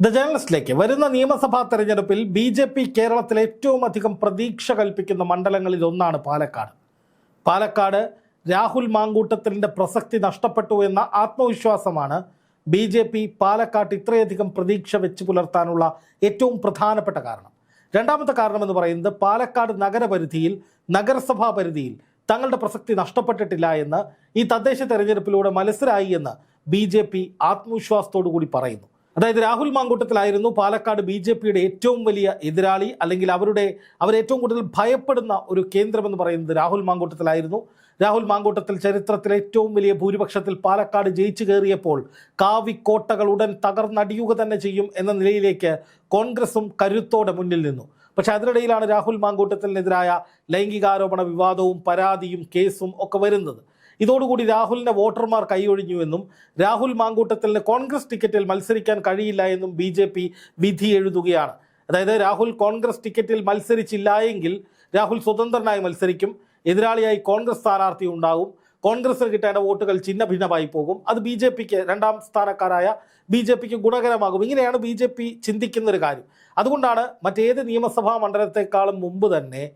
The ജേണലിസ്റ്റിലേക്ക് വരുന്ന നിയമസഭാ തെരഞ്ഞെടുപ്പിൽ ബി ജെ പി കേരളത്തിൽ ഏറ്റവും അധികം പ്രതീക്ഷ കൽപ്പിക്കുന്ന മണ്ഡലങ്ങളിൽ ഒന്നാണ് പാലക്കാട്. പാലക്കാട് രാഹുൽ മാങ്കൂട്ടത്തിലിന്റെ പ്രസക്തി നഷ്ടപ്പെട്ടു എന്ന ആത്മവിശ്വാസമാണ് ബി ജെ പി പാലക്കാട്ട് ഇത്രയധികം പ്രതീക്ഷ വെച്ച് പുലർത്താനുള്ള ഏറ്റവും പ്രധാനപ്പെട്ട കാരണം. രണ്ടാമത്തെ കാരണമെന്ന് പറയുന്നത് പാലക്കാട് നഗരപരിധിയിൽ നഗരസഭാ പരിധിയിൽ തങ്ങളുടെ പ്രസക്തി നഷ്ടപ്പെട്ടിട്ടില്ല എന്ന് ഈ തദ്ദേശ തെരഞ്ഞെടുപ്പിലൂടെ മനസ്സിലായി എന്ന് ബി ജെ പി ആത്മവിശ്വാസത്തോടു കൂടി പറയുന്നു. അതായത് രാഹുൽ മാങ്കൂട്ടത്തിലായിരുന്നു പാലക്കാട് ബി ജെ പിയുടെ ഏറ്റവും വലിയ എതിരാളി അല്ലെങ്കിൽ അവരുടെ അവരേറ്റവും കൂടുതൽ ഭയപ്പെടുന്ന ഒരു കേന്ദ്രമെന്ന് പറയുന്നത് രാഹുൽ മാങ്കൂട്ടത്തിലായിരുന്നു. രാഹുൽ മാങ്കൂട്ടത്തിൽ ചരിത്രത്തിലെ ഏറ്റവും വലിയ ഭൂരിപക്ഷത്തിൽ പാലക്കാട് ജയിച്ചു കയറിയപ്പോൾ കാവിക്കോട്ടകൾ ഉടൻ തകർന്നടിയുക തന്നെ ചെയ്യും എന്ന നിലയിലേക്ക് കോൺഗ്രസും കരുത്തോടെ മുന്നിൽ നിന്നു. പക്ഷെ അതിനിടയിലാണ് രാഹുൽ മാങ്കൂട്ടത്തിനെതിരായ ലൈംഗികാരോപണ വിവാദവും പരാതിയും കേസും ഒക്കെ വരുന്നത്. ഇതോടുകൂടി രാഹുലിന്റെ വോട്ടർമാർ കൈയൊഴിഞ്ഞുവെന്നും രാഹുൽ മാങ്കൂട്ടത്തിന് കോൺഗ്രസ് ടിക്കറ്റിൽ മത്സരിക്കാൻ കഴിയില്ല എന്നും ബി വിധി എഴുതുകയാണ്. അതായത് രാഹുൽ കോൺഗ്രസ് ടിക്കറ്റിൽ മത്സരിച്ചില്ല എങ്കിൽ രാഹുൽ സ്വതന്ത്രനായി മത്സരിക്കും. എതിരാളിയായി കോൺഗ്രസ് സ്ഥാനാർത്ഥി ഉണ്ടാകും കോൺഗ്രസിന് കിട്ടേണ്ട വോട്ടുകൾ ചിഹ്ന ഭിന്നമായി പോകും. അത് ബി ജെ പിക്ക് രണ്ടാം സ്ഥാനക്കാരായ ബി ജെ പിക്ക് ഗുണകരമാകും. ഇങ്ങനെയാണ് ബി ജെ പി ചിന്തിക്കുന്നൊരു കാര്യം. അതുകൊണ്ടാണ് മറ്റേത് നിയമസഭാ മണ്ഡലത്തെക്കാളും മുമ്പ് തന്നെ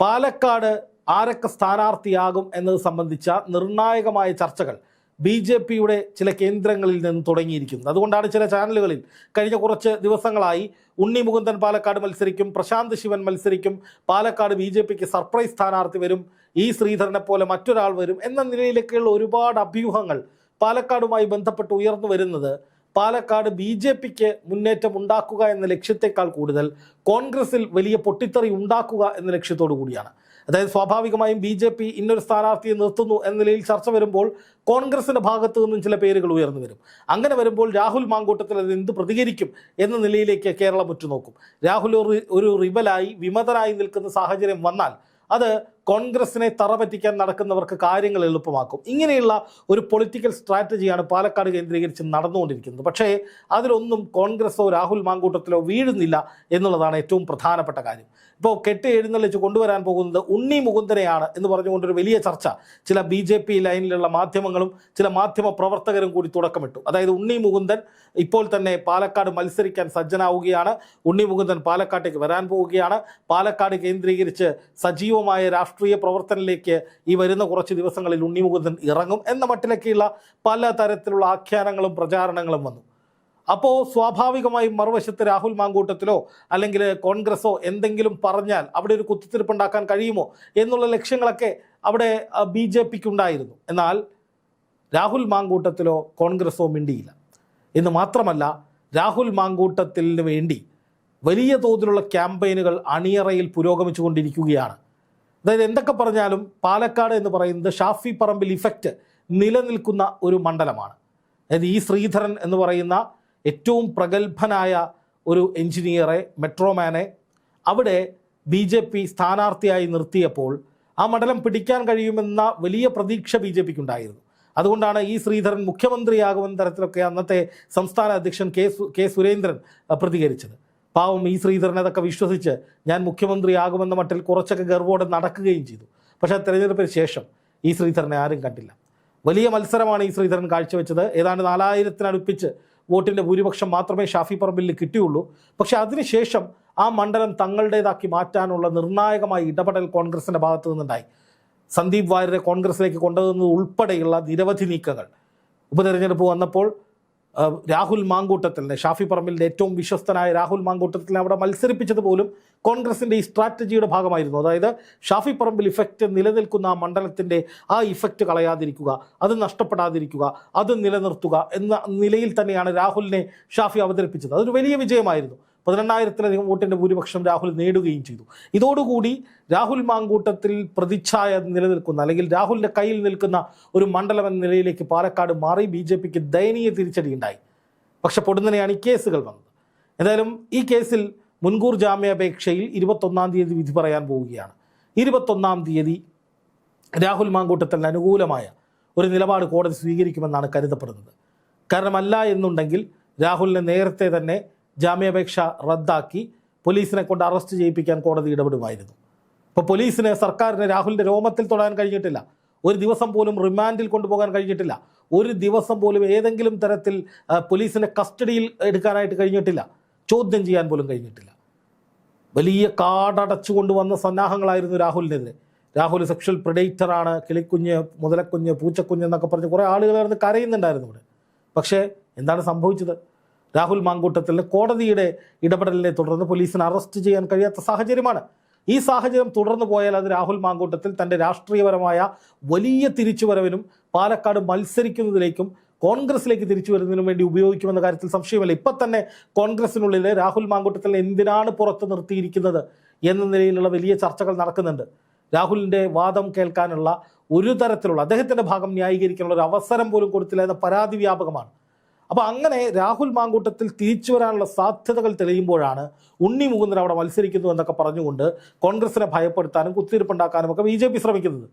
പാലക്കാട് ആരൊക്കെ സ്ഥാനാർത്ഥിയാകും എന്നത് സംബന്ധിച്ച നിർണായകമായ ചർച്ചകൾ ബി ജെ പിയുടെ ചില കേന്ദ്രങ്ങളിൽ നിന്ന് തുടങ്ങിയിരിക്കുന്നത് അതുകൊണ്ടാണ് ചില ചാനലുകളിൽ കഴിഞ്ഞ കുറച്ച് ദിവസങ്ങളായി ഉണ്ണി മുകുന്ദൻ പാലക്കാട് മത്സരിക്കും പ്രശാന്ത് ശിവൻ മത്സരിക്കും പാലക്കാട് ബി ജെ പിക്ക് സർപ്രൈസ് സ്ഥാനാർത്ഥി വരും ഈ ശ്രീധരനെ പോലെ മറ്റൊരാൾ വരും എന്ന നിലയിലേക്കുള്ള ഒരുപാട് അഭ്യൂഹങ്ങൾ പാലക്കാടുമായി ബന്ധപ്പെട്ട് ഉയർന്നു വരുന്നത് പാലക്കാട് ബി ജെ പിക്ക് മുന്നേറ്റം ഉണ്ടാക്കുക എന്ന ലക്ഷ്യത്തെക്കാൾ കൂടുതൽ കോൺഗ്രസിൽ വലിയ പൊട്ടിത്തെറി ഉണ്ടാക്കുക എന്ന ലക്ഷ്യത്തോടു കൂടിയാണ്. അതായത് സ്വാഭാവികമായും ബി ജെ പി ഇന്നൊരു സ്ഥാനാർത്ഥിയെ നിർത്തുന്നു എന്ന നിലയിൽ ചർച്ച വരുമ്പോൾ കോൺഗ്രസിന്റെ ഭാഗത്തു നിന്നും ചില പേരുകൾ ഉയർന്നു വരും. അങ്ങനെ വരുമ്പോൾ രാഹുൽ മാങ്കൂട്ടത്തിൽ അത് എന്ത് പ്രതികരിക്കും എന്ന നിലയിലേക്ക് കേരളം ഉറ്റുനോക്കും. രാഹുൽ ഒരു റിബലായി വിമതനായി നിൽക്കുന്ന സാഹചര്യം വന്നാൽ അത് കോൺഗ്രസിനെ തറപറ്റിക്കാൻ നടക്കുന്നവർക്ക് കാര്യങ്ങൾ എളുപ്പമാക്കും. ഇങ്ങനെയുള്ള ഒരു പൊളിറ്റിക്കൽ സ്ട്രാറ്റജിയാണ് പാലക്കാട് കേന്ദ്രീകരിച്ച് നടന്നുകൊണ്ടിരിക്കുന്നത്. പക്ഷേ അതിലൊന്നും കോൺഗ്രസോ രാഹുൽ മാങ്കൂട്ടത്തിലോ വീഴുന്നില്ല എന്നുള്ളതാണ് ഏറ്റവും പ്രധാനപ്പെട്ട കാര്യം. ഇപ്പോൾ കെട്ട് എഴുന്നള്ളിച്ച് കൊണ്ടുവരാൻ പോകുന്നത് ഉണ്ണി മുകുന്ദനെയാണ് എന്ന് പറഞ്ഞുകൊണ്ടൊരു വലിയ ചർച്ച. ചില ബി ജെ പി ലൈനിലുള്ള മാധ്യമങ്ങളും ചില മാധ്യമ പ്രവർത്തകരും കൂടി തുടക്കമിട്ടു. അതായത് ഉണ്ണി മുകുന്ദൻ ഇപ്പോൾ തന്നെ പാലക്കാട് മത്സരിക്കാൻ സജ്ജനാവുകയാണ്. ഉണ്ണി മുകുന്ദൻ പാലക്കാട്ടേക്ക് വരാൻ പോവുകയാണ്. പാലക്കാട് കേന്ദ്രീകരിച്ച് സജീവമായ രാഷ്ട്രീയ പ്രവർത്തനത്തിലേക്ക് ഈ വരുന്ന കുറച്ച് ദിവസങ്ങളിൽ ഉണ്ണിമുകുന്ദൻ ഇറങ്ങും എന്ന മട്ടിലൊക്കെയുള്ള പല തരത്തിലുള്ള ആഖ്യാനങ്ങളും പ്രചാരണങ്ങളും വന്നു. അപ്പോൾ സ്വാഭാവികമായും മറുവശത്ത് രാഹുൽ മാങ്കൂട്ടത്തിലോ അല്ലെങ്കിൽ കോൺഗ്രസോ എന്തെങ്കിലും പറഞ്ഞാൽ അവിടെ ഒരു കുത്തിത്തിരിപ്പുണ്ടാക്കാൻ കഴിയുമോ എന്നുള്ള ലക്ഷ്യങ്ങളൊക്കെ അവിടെ ബി ജെ പിക്ക് ഉണ്ടായിരുന്നു എന്നാൽ രാഹുൽ മാങ്കൂട്ടത്തിലോ കോൺഗ്രസോ മിണ്ടിയില്ല. എന്ന് മാത്രമല്ല രാഹുൽ മാങ്കൂട്ടത്തിന് വേണ്ടി വലിയ തോതിലുള്ള ക്യാമ്പയിനുകൾ അണിയറയിൽ പുരോഗമിച്ചുകൊണ്ടിരിക്കുകയാണ്. അതായത് എന്തൊക്കെ പറഞ്ഞാലും പാലക്കാട് എന്ന് പറയുന്നത് ഷാഫി പറമ്പിൽ ഇഫക്റ്റ് നിലനിൽക്കുന്ന ഒരു മണ്ഡലമാണ്. അതായത് ഈ ശ്രീധരൻ എന്ന് പറയുന്ന ഏറ്റവും പ്രഗത്ഭനായ ഒരു എഞ്ചിനീയറെ മെട്രോമാനെ അവിടെ ബി ജെ പി സ്ഥാനാർത്ഥിയായി നിർത്തിയപ്പോൾ ആ മണ്ഡലം പിടിക്കാൻ കഴിയുമെന്ന വലിയ പ്രതീക്ഷ ബി ജെ പിക്ക് ഉണ്ടായിരുന്നു അതുകൊണ്ടാണ് ഈ ശ്രീധരൻ മുഖ്യമന്ത്രിയാകുമെന്ന തരത്തിലൊക്കെ അന്നത്തെ സംസ്ഥാന അധ്യക്ഷൻ കെ കെ സുരേന്ദ്രൻ പ്രതികരിച്ചത്. പാവം ഈ ശ്രീധരനെ അതൊക്കെ വിശ്വസിച്ച് ഞാൻ മുഖ്യമന്ത്രിയാകുമെന്ന മട്ടിൽ കുറച്ചൊക്കെ ഗർവോടെ നടക്കുകയും ചെയ്തു. പക്ഷേ തെരഞ്ഞെടുപ്പിന് ശേഷം ഈ ശ്രീധരനെ ആരും കണ്ടില്ല. വലിയ മത്സരമാണ് ഈ ശ്രീധരൻ കാഴ്ചവെച്ചത്. ഏതാണ്ട് നാലായിരത്തിനടുപ്പിച്ച് വോട്ടിന്റെ ഭൂരിപക്ഷം മാത്രമേ ഷാഫി പറമ്പിൽ കിട്ടിയുള്ളൂ. പക്ഷേ അതിനുശേഷം ആ മണ്ഡലം തങ്ങളുടേതാക്കി മാറ്റാനുള്ള നിർണായകമായ ഇടപെടൽ കോൺഗ്രസിന്റെ ഭാഗത്തു നിന്നുണ്ടായി. സന്ദീപ് വാര്യരെ കോൺഗ്രസിലേക്ക് കൊണ്ടുവന്നത് ഉൾപ്പെടെയുള്ള നിരവധി നീക്കങ്ങൾ. ഉപതെരഞ്ഞെടുപ്പ് വന്നപ്പോൾ രാഹുൽ മാങ്കൂട്ടത്തിലിനെ ഷാഫി പറമ്പിലിന്റെ ഏറ്റവും വിശ്വസ്തനായ രാഹുൽ മാങ്കൂട്ടത്തിലിനെ അവിടെ മത്സരിപ്പിച്ചത് പോലും കോൺഗ്രസിന്റെ ഈ സ്ട്രാറ്റജിയുടെ ഭാഗമായിരുന്നു. അതായത് ഷാഫി പറമ്പിൽ ഇഫക്റ്റ് നിലനിൽക്കുന്ന ആ മണ്ഡലത്തിന്റെ ആ ഇഫക്റ്റ് കളയാതിരിക്കുക അത് നഷ്ടപ്പെടാതിരിക്കുക അത് നിലനിർത്തുക എന്ന നിലയിൽ തന്നെയാണ് രാഹുലിനെ ഷാഫി അവതരിപ്പിച്ചത്. അതൊരു വലിയ വിജയമായിരുന്നു. പതിനെണ്ണായിരത്തിലധികം വോട്ടിന്റെ ഭൂരിപക്ഷം രാഹുൽ നേടുകയും ചെയ്തു. ഇതോടുകൂടി രാഹുൽ മാങ്കൂട്ടത്തിൽ പ്രതിച്ഛായ നിലനിൽക്കുന്ന അല്ലെങ്കിൽ രാഹുലിന്റെ കയ്യിൽ നിൽക്കുന്ന ഒരു മണ്ഡലം എന്ന നിലയിലേക്ക് പാലക്കാട് മാറി ബി ജെ പിക്ക് ദയനീയ തിരിച്ചടിയുണ്ടായി. പക്ഷെ പൊടുന്നനെയാണ് ഈ കേസുകൾ വന്നത്. എന്തായാലും ഈ കേസിൽ മുൻകൂർ ജാമ്യാപേക്ഷയിൽ ഇരുപത്തൊന്നാം തീയതി വിധി പറയാൻ പോവുകയാണ്. ഇരുപത്തൊന്നാം തീയതി രാഹുൽ മാങ്കൂട്ടത്തിന് അനുകൂലമായ ഒരു നിലപാട് കോടതി സ്വീകരിക്കുമെന്നാണ് കരുതപ്പെടുന്നത്. കാരണമല്ല എന്നുണ്ടെങ്കിൽ രാഹുലിനെ നേരത്തെ തന്നെ ജാമ്യാപേക്ഷ റദ്ദാക്കി പോലീസിനെ കൊണ്ട് അറസ്റ്റ് ചെയ്യിപ്പിക്കാൻ കോടതി ഇടപെടുമായിരുന്നു. ഇപ്പോൾ പോലീസിന് സർക്കാരിന് രാഹുലിന്റെ രോമത്തിൽ തൊടാൻ കഴിഞ്ഞിട്ടില്ല. ഒരു ദിവസം പോലും റിമാൻഡിൽ കൊണ്ടുപോകാൻ കഴിഞ്ഞിട്ടില്ല. ഒരു ദിവസം പോലും ഏതെങ്കിലും തരത്തിൽ പോലീസിനെ കസ്റ്റഡിയിൽ എടുക്കാനായിട്ട് കഴിഞ്ഞിട്ടില്ല. ചോദ്യം ചെയ്യാൻ പോലും കഴിഞ്ഞിട്ടില്ല. വലിയ കാടടച്ചു കൊണ്ടുവന്ന സന്നാഹങ്ങളായിരുന്നു രാഹുലിനെതിരെ. രാഹുൽ സെക്ഷൽ പ്രിഡേറ്ററാണ് കിളിക്കുഞ്ഞ് മുതലക്കുഞ്ഞ് പൂച്ചക്കുഞ്ഞ് എന്നൊക്കെ പറഞ്ഞ് കുറേ ആളുകളായിരുന്നു കരയുന്നുണ്ടായിരുന്നു ഇവിടെ. പക്ഷേ എന്താണ് സംഭവിച്ചത്? രാഹുൽ മാങ്കൂട്ടത്തിന് കോടതിയുടെ ഇടപെടലിനെ തുടർന്ന് പോലീസിന് അറസ്റ്റ് ചെയ്യാൻ കഴിയാത്ത സാഹചര്യമാണ്. ഈ സാഹചര്യം തുടർന്നു പോയാൽ അത് രാഹുൽ മാങ്കൂട്ടത്തിൽ തന്റെ രാഷ്ട്രീയപരമായ വലിയ തിരിച്ചുവരവിനും പാലക്കാട് മത്സരിക്കുന്നതിലേക്കും കോൺഗ്രസിലേക്ക് തിരിച്ചു വരുന്നതിനും വേണ്ടി ഉപയോഗിക്കുമെന്ന കാര്യത്തിൽ സംശയമില്ല. ഇപ്പം തന്നെ കോൺഗ്രസിനുള്ളിൽ രാഹുൽ മാങ്കൂട്ടത്തിൽ എന്തിനാണ് പുറത്ത് നിർത്തിയിരിക്കുന്നത് എന്ന നിലയിലുള്ള വലിയ ചർച്ചകൾ നടക്കുന്നുണ്ട്. രാഹുലിന്റെ വാദം കേൾക്കാനുള്ള ഒരു തരത്തിലുള്ള അദ്ദേഹത്തിന്റെ ഭാഗം ന്യായീകരിക്കാനുള്ള ഒരു അവസരം പോലും കൊടുത്തില്ല എന്ന പരാതി വ്യാപകമാണ്. അപ്പോൾ അങ്ങനെ രാഹുൽ മാങ്കൂട്ടത്തിൽ തിരിച്ചു വരാനുള്ള സാധ്യതകൾ തെളിയുമ്പോഴാണ് ഉണ്ണി മുകുന്ദൻ അവിടെ മത്സരിക്കുന്നു എന്നൊക്കെ പറഞ്ഞുകൊണ്ട് കോൺഗ്രസിനെ ഭയപ്പെടുത്താനും കുത്തിരിപ്പുണ്ടാക്കാനും ഒക്കെ ബി ജെ പി ശ്രമിക്കുന്നത്.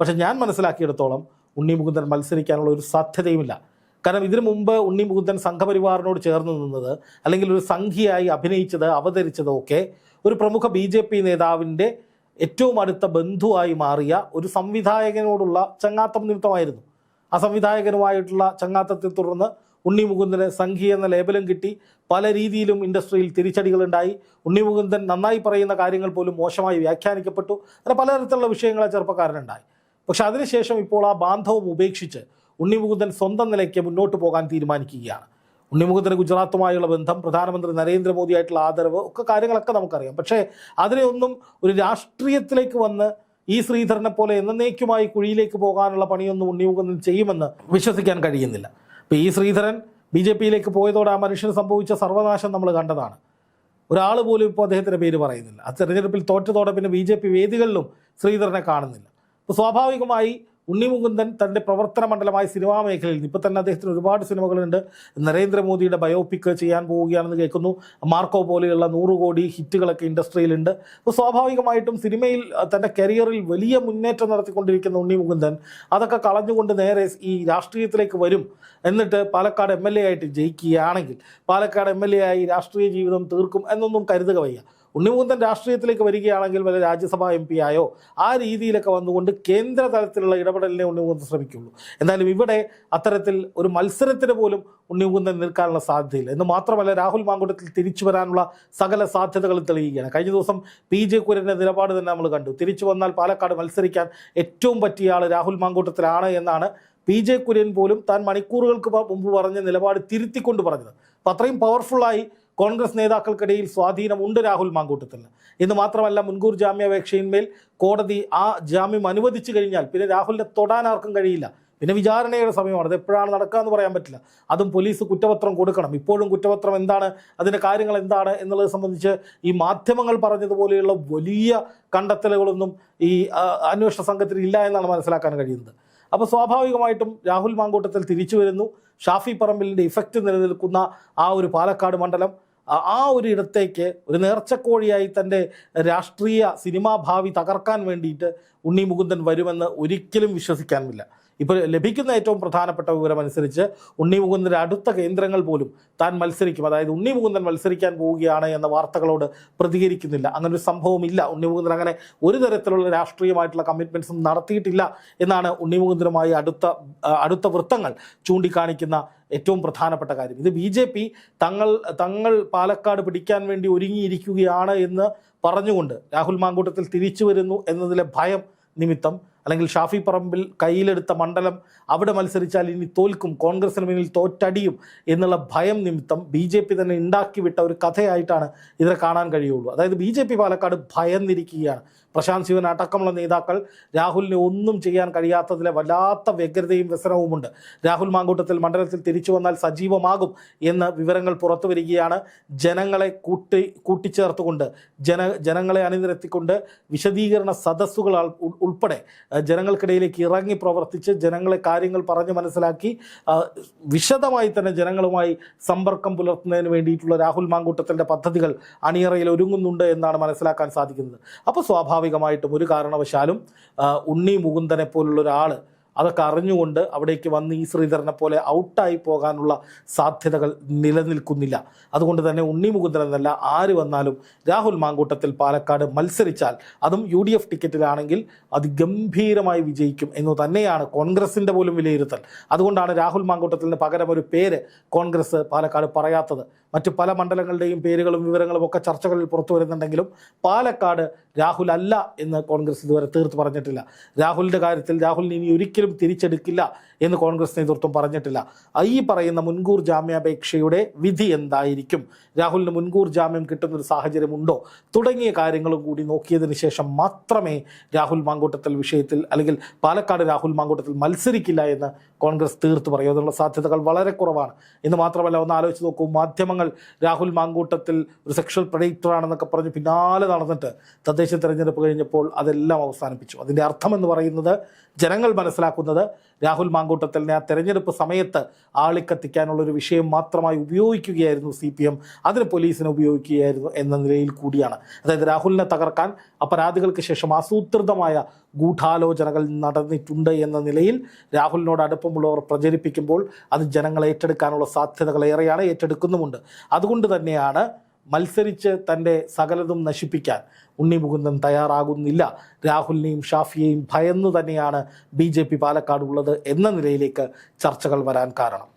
പക്ഷെ ഞാൻ മനസ്സിലാക്കിയിടത്തോളം ഉണ്ണി മുകുന്ദൻ മത്സരിക്കാനുള്ള ഒരു സാധ്യതയുമില്ല. കാരണം ഇതിനു മുമ്പ് ഉണ്ണി മുകുന്ദൻ സംഘപരിവാറിനോട് ചേർന്ന് നിന്നത് അല്ലെങ്കിൽ ഒരു സംഘിയായി അഭിനയിച്ചത് അവതരിച്ചത് ഒക്കെ ഒരു പ്രമുഖ ബി ജെ പി നേതാവിന്റെ ഏറ്റവും അടുത്ത ബന്ധുവായി മാറിയ ഒരു സംവിധായകനോടുള്ള ചങ്ങാത്തം നിമിത്തമായിരുന്നു. ആ സംവിധായകനുമായിട്ടുള്ള ചങ്ങാത്തത്തെ തുടർന്ന് ഉണ്ണി മുകുന്ദന് സംഘി എന്ന ലേബലും കിട്ടി. പല രീതിയിലും ഇൻഡസ്ട്രിയിൽ തിരിച്ചടികളുണ്ടായി. ഉണ്ണി മുകുന്ദൻ നന്നായി പറയുന്ന കാര്യങ്ങൾ പോലും മോശമായി വ്യാഖ്യാനിക്കപ്പെട്ടു. അങ്ങനെ പലതരത്തിലുള്ള വിഷയങ്ങൾ ആ ചെറുപ്പക്കാരനുണ്ടായി. പക്ഷെ അതിനുശേഷം ഇപ്പോൾ ആ ബാന്ധവം ഉപേക്ഷിച്ച് ഉണ്ണി മുകുന്ദൻ സ്വന്തം നിലയ്ക്ക് മുന്നോട്ട് പോകാൻ തീരുമാനിക്കുകയാണ്. ഉണ്ണി മുകുന്ദന് ഗുജറാത്തുമായുള്ള ബന്ധം പ്രധാനമന്ത്രി നരേന്ദ്രമോദിയായിട്ടുള്ള ആദരവ് ഒക്കെ കാര്യങ്ങളൊക്കെ നമുക്കറിയാം. പക്ഷേ അതിനെ ഒന്നും ഒരു രാഷ്ട്രീയത്തിലേക്ക് വന്ന് ഈ ശ്രീധരനെ പോലെ എന്നേക്കുമായി കുഴിയിലേക്ക് പോകാനുള്ള പണിയൊന്നും ഉണ്ണി മുകുന്ദൻ ചെയ്യുമെന്ന് വിശ്വസിക്കാൻ കഴിയുന്നില്ല. ഇപ്പം ഈ ശ്രീധരൻ ബി ജെ പിയിലേക്ക് പോയതോടെ ആ മനുഷ്യന് സംഭവിച്ച സർവനാശം നമ്മൾ കണ്ടതാണ്. ഒരാൾ പോലും ഇപ്പോൾ അദ്ദേഹത്തിന്റെ പേര് പറയുന്നില്ല. ആ തെരഞ്ഞെടുപ്പിൽ തോറ്റതോടെ പിന്നെ ബി ജെ പി വേദികളിലും ശ്രീധരനെ കാണുന്നില്ല. അപ്പോൾ സ്വാഭാവികമായി ഉണ്ണി മുകുന്ദൻ തന്റെ പ്രവർത്തന മണ്ഡലമായ സിനിമാ മേഖലയിൽ ഇപ്പോൾ തന്നെ അദ്ദേഹത്തിന് ഒരുപാട് സിനിമകളുണ്ട്. നരേന്ദ്രമോദിയുടെ ബയോപിക്ക് ചെയ്യാൻ പോവുകയാണെന്ന് കേൾക്കുന്നു. മാർക്കോ പോലെയുള്ള നൂറ് കോടി ഹിറ്റുകളൊക്കെ ഇൻഡസ്ട്രിയിലുണ്ട്. അപ്പോൾ സ്വാഭാവികമായിട്ടും സിനിമയിൽ തന്റെ കരിയറിൽ വലിയ മുന്നേറ്റം നടത്തിക്കൊണ്ടിരിക്കുന്ന ഉണ്ണി മുകുന്ദൻ അതൊക്കെ കളഞ്ഞുകൊണ്ട് നേരെ ഈ രാഷ്ട്രീയത്തിലേക്ക് വരും. എന്നിട്ട് പാലക്കാട് എം എൽ എ ആയിട്ട് ജയിക്കുകയാണെങ്കിൽ പാലക്കാട് എം എൽ എ ആയി രാഷ്ട്രീയ ജീവിതം തീർക്കും എന്നൊന്നും കരുതുക വയ്യ. ഉണ്ണിമുകുന്ദൻ രാഷ്ട്രീയത്തിലേക്ക് വരികയാണെങ്കിൽ വല്ല രാജ്യസഭാ എം പി ആയോ ആ രീതിയിലൊക്കെ വന്നുകൊണ്ട് കേന്ദ്ര തലത്തിലുള്ള ഇടപെടലിനെ ഉണ്ണിമുകുന്ദൻ ശ്രമിക്കുള്ളൂ. എന്നാലും ഇവിടെ അത്തരത്തിൽ ഒരു മത്സരത്തിന് പോലും ഉണ്ണിമുകുന്ദൻ നിൽക്കാനുള്ള സാധ്യതയില്ല. എന്ന് മാത്രമല്ല രാഹുൽ മാങ്കുട്ടത്തിൽ തിരിച്ചു വരാനുള്ള സകല സാധ്യതകളും തെളിയുകയാണ്. കഴിഞ്ഞ ദിവസം പി ജെ കുര്യന്റെ നിലപാട് തന്നെ നമ്മൾ കണ്ടു. തിരിച്ചു വന്നാൽ പാലക്കാട് മത്സരിക്കാൻ ഏറ്റവും പറ്റിയ ആൾ രാഹുൽ മാങ്കൂട്ടത്തിലാണ് എന്നാണ് പി ജെ കുര്യൻ പോലും താൻ മണിക്കൂറുകൾക്ക് മുമ്പ് പറഞ്ഞ നിലപാട് തിരുത്തിക്കൊണ്ട് പറഞ്ഞത്. അപ്പം അത്രയും പവർഫുള്ളായി കോൺഗ്രസ് നേതാക്കൾക്കിടയിൽ സ്വാധീനമുണ്ട് രാഹുൽ മാങ്കൂട്ടത്തിന് എന്ന് മാത്രമല്ല മുൻകൂർ ജാമ്യാപേക്ഷയിന്മേൽ കോടതി ആ ജാമ്യം അനുവദിച്ചു കഴിഞ്ഞാൽ പിന്നെ രാഹുലിനെ തൊടാൻ ആർക്കും കഴിയില്ല. പിന്നെ വിചാരണയുടെ സമയമാണ്. അത് എപ്പോഴാണ് നടക്കുക എന്ന് പറയാൻ പറ്റില്ല. അതും പോലീസ് കുറ്റപത്രം കൊടുക്കണം. ഇപ്പോഴും കുറ്റപത്രം എന്താണ്? അതിന്റെ കാര്യങ്ങൾ എന്താണ് എന്നുള്ളത് സംബന്ധിച്ച് ഈ മാധ്യമങ്ങൾ പറഞ്ഞതുപോലെയുള്ള വലിയ കണ്ടെത്തലുകളൊന്നും ഈ അന്വേഷണ സംഘത്തിൽ ഇല്ല എന്നാണ് മനസ്സിലാക്കാൻ കഴിയുന്നത്. അപ്പോൾ സ്വാഭാവികമായിട്ടും രാഹുൽ മാങ്കൂട്ടത്തിൽ തിരിച്ചു വരുന്നു. ഷാഫി പറമ്പിലിന്റെ ഇഫക്റ്റ് നിലനിൽക്കുന്ന ആ ഒരു പാലക്കാട് മണ്ഡലം ആ- ഒരു ഇടത്തേക്ക് ഒരു നേർച്ചക്കോഴിയായി തന്റെ രാഷ്ട്രീയ സിനിമാ ഭാവി തകർക്കാൻ വേണ്ടിയിട്ട് ഉണ്ണി മുകുന്ദൻ വരുമെന്ന് ഒരിക്കലും വിശ്വസിക്കാനുമില്ല. ഇപ്പോൾ ലഭിക്കുന്ന ഏറ്റവും പ്രധാനപ്പെട്ട വിവരമനുസരിച്ച് ഉണ്ണി മുകുന്ദന്റെ അടുത്ത കേന്ദ്രങ്ങൾ പോലും താൻ മത്സരിക്കും. അതായത് ഉണ്ണി മുകുന്ദൻ മത്സരിക്കാൻ പോവുകയാണ് എന്ന വാർത്തകളോട് പ്രതികരിക്കുന്നില്ല. അങ്ങനെ ഒരു സംഭവമില്ല. ഉണ്ണി മുകുന്ദൻ അങ്ങനെ ഒരു തരത്തിലുള്ള രാഷ്ട്രീയമായിട്ടുള്ള കമ്മിറ്റ്മെന്റ്സും നടത്തിയിട്ടില്ല എന്നാണ് ഉണ്ണി മുകുന്ദനുമായി അടുത്ത അടുത്ത വൃത്തങ്ങൾ ചൂണ്ടിക്കാണിക്കുന്ന ഏറ്റവും പ്രധാനപ്പെട്ട കാര്യം. ഇത് ബി ജെ പി തങ്ങൾ തങ്ങൾ പാലക്കാട് പിടിക്കാൻ വേണ്ടി ഒരുങ്ങിയിരിക്കുകയാണ് എന്ന് പറഞ്ഞുകൊണ്ട് രാഹുൽ മാങ്കൂട്ടത്തിൽ തിരിച്ചു വരുന്നു എന്നതിലെ ഭയം നിമിത്തം അല്ലെങ്കിൽ ഷാഫി പറമ്പിൽ കയ്യിലെടുത്ത മണ്ഡലം അവിടെ മത്സരിച്ചാൽ ഇനി തോൽക്കും കോൺഗ്രസിന് മുന്നിൽ തോറ്റടിയും എന്നുള്ള ഭയം നിമിത്തം ബി ജെ പി തന്നെ ഉണ്ടാക്കിവിട്ട ഒരു കഥയായിട്ടാണ് ഇതിനെ കാണാൻ കഴിയുള്ളൂ. അതായത് ബി ജെ പി പാലക്കാട് ഭയന്നിരിക്കുകയാണ്. പ്രശാന്ത് ശിവൻ അടക്കമുള്ള നേതാക്കൾ രാഹുലിനെ ഒന്നും ചെയ്യാൻ കഴിയാത്തതിലെ വല്ലാത്ത വ്യഗ്രതയും വ്യസനവുമുണ്ട്. രാഹുൽ മാങ്കൂട്ടത്തിൽ മണ്ഡലത്തിൽ തിരിച്ചു വന്നാൽ സജീവമാകും എന്ന വിവരങ്ങൾ പുറത്തു വരികയാണ്. ജനങ്ങളെ കൂട്ടി കൂട്ടിച്ചേർത്തുകൊണ്ട് ജന ജനങ്ങളെ അണിനിരത്തിക്കൊണ്ട് വിശദീകരണ സദസ്സുകൾ ഉൾപ്പെടെ ജനങ്ങൾക്കിടയിലേക്ക് ഇറങ്ങി പ്രവർത്തിച്ച് ജനങ്ങളെ കാര്യങ്ങൾ പറഞ്ഞു മനസ്സിലാക്കി വിശദമായി തന്നെ ജനങ്ങളുമായി സമ്പർക്കം പുലർത്തുന്നതിന് വേണ്ടിയിട്ടുള്ള രാഹുൽ മാങ്കൂട്ടത്തിന്റെ പദ്ധതികൾ അണിയറയിൽ ഒരുങ്ങുന്നുണ്ട് എന്നാണ് മനസ്സിലാക്കാൻ സാധിക്കുന്നത്. അപ്പോൾ സ്വാഭാവികമായിട്ടും ഒരു കാരണവശാലും ഉണ്ണി മുകുന്ദനെ പോലുള്ള ഒരാൾ അതൊക്കെ അറിഞ്ഞുകൊണ്ട് അവിടേക്ക് വന്ന് ഈ ശ്രീധരനെ പോലെ ഔട്ടായി പോകാനുള്ള സാധ്യതകൾ നിലനിൽക്കുന്നില്ല. അതുകൊണ്ട് തന്നെ ഉണ്ണി മുകുന്ദൻ എന്നല്ല ആര് വന്നാലും രാഹുൽ മാങ്കൂട്ടത്തിൽ പാലക്കാട് മത്സരിച്ചാൽ അതും യു ഡി എഫ് ടിക്കറ്റിലാണെങ്കിൽ അതിഗംഭീരമായി വിജയിക്കും എന്ന് തന്നെയാണ് കോൺഗ്രസിന്റെ പോലും വിലയിരുത്തൽ. അതുകൊണ്ടാണ് രാഹുൽ മാങ്കൂട്ടത്തിന് പകരം ഒരു പേര് കോൺഗ്രസ് പാലക്കാട് പറയാത്തത്. മറ്റു പല മണ്ഡലങ്ങളുടെയും പേരുകളും വിവരങ്ങളും ഒക്കെ ചർച്ചകളിൽ പുറത്തു വരുന്നുണ്ടെങ്കിലും പാലക്കാട് രാഹുൽ അല്ല എന്ന് കോൺഗ്രസ് ഇതുവരെ തീർത്ത് പറഞ്ഞിട്ടില്ല. രാഹുലിന്റെ കാര്യത്തിൽ രാഹുലിന് ഇനി ഒരിക്കലും തിരിച്ചെടുക്കില്ല എന്ന് കോൺഗ്രസ് നേതൃത്വം പറഞ്ഞിട്ടില്ല. ഈ പറയുന്ന മുൻകൂർ ജാമ്യാപേക്ഷയുടെ വിധി എന്തായിരിക്കും? രാഹുലിന് മുൻകൂർ ജാമ്യം കിട്ടുന്ന ഒരു സാഹചര്യമുണ്ടോ തുടങ്ങിയ കാര്യങ്ങളും കൂടി നോക്കിയതിന് ശേഷം മാത്രമേ രാഹുൽ മാങ്കൂട്ടത്തിൽ വിഷയത്തിൽ അല്ലെങ്കിൽ പാലക്കാട് രാഹുൽ മാങ്കൂട്ടത്തിൽ മത്സരിക്കില്ല എന്ന് കോൺഗ്രസ് തീർത്ത് പറയും അതിനുള്ള സാധ്യതകൾ വളരെ കുറവാണ്. എന്ന് മാത്രമല്ല ഒന്ന് ആലോചിച്ച് നോക്കൂ മാധ്യമങ്ങൾ രാഹുൽ മാങ്കൂട്ടത്തിൽ ഒരു സെക്ഷൽ പ്രൊഡക്ടർ ആണെന്നൊക്കെ പറഞ്ഞ് പിന്നാലെ നടന്നിട്ട് തദ്ദേശ തെരഞ്ഞെടുപ്പ് കഴിഞ്ഞപ്പോൾ അതെല്ലാം അവസാനിപ്പിച്ചു. അതിന്റെ അർത്ഥം എന്ന് പറയുന്നത് ജനങ്ങൾ മനസ്സിലാക്കുന്നത് രാഹുൽ മാങ്കൂട്ടത്തിലിനെ ആ തെരഞ്ഞെടുപ്പ് സമയത്ത് ആളിക്കത്തിക്കാനുള്ള ഒരു വിഷയം മാത്രമായി ഉപയോഗിക്കുകയായിരുന്നു സി പി എം അതിന് പോലീസിനെ ഉപയോഗിക്കുകയായിരുന്നു എന്ന നിലയിൽ കൂടിയാണ്. അതായത് രാഹുലിനെ തകർക്കാൻ അപരാധികൾക്ക് ശേഷം ആസൂത്രിതമായ ഗൂഢാലോചനകൾ നടന്നിട്ടുണ്ട് എന്ന നിലയിൽ രാഹുലിനോട് അടുപ്പമുള്ളവർ പ്രചരിപ്പിക്കുമ്പോൾ അത് ജനങ്ങൾ ഏറ്റെടുക്കാനുള്ള സാധ്യതകൾ ഏറെയാണ് ഏറ്റെടുക്കുന്നുമുണ്ട്. അതുകൊണ്ട് തന്നെയാണ് മത്സരിച്ച് തന്റെ സകലതും നശിപ്പിക്കാൻ ഉണ്ണി മുകുന്ദൻ തയ്യാറാകുന്നില്ല. രാഹുലിനെയും ഷാഫിയെയും ഭയന്നു തന്നെയാണ് ബി ജെ പി പാലക്കാട് ഉള്ളത് എന്ന നിലയിലേക്ക് ചർച്ചകൾ വരാൻ കാരണം.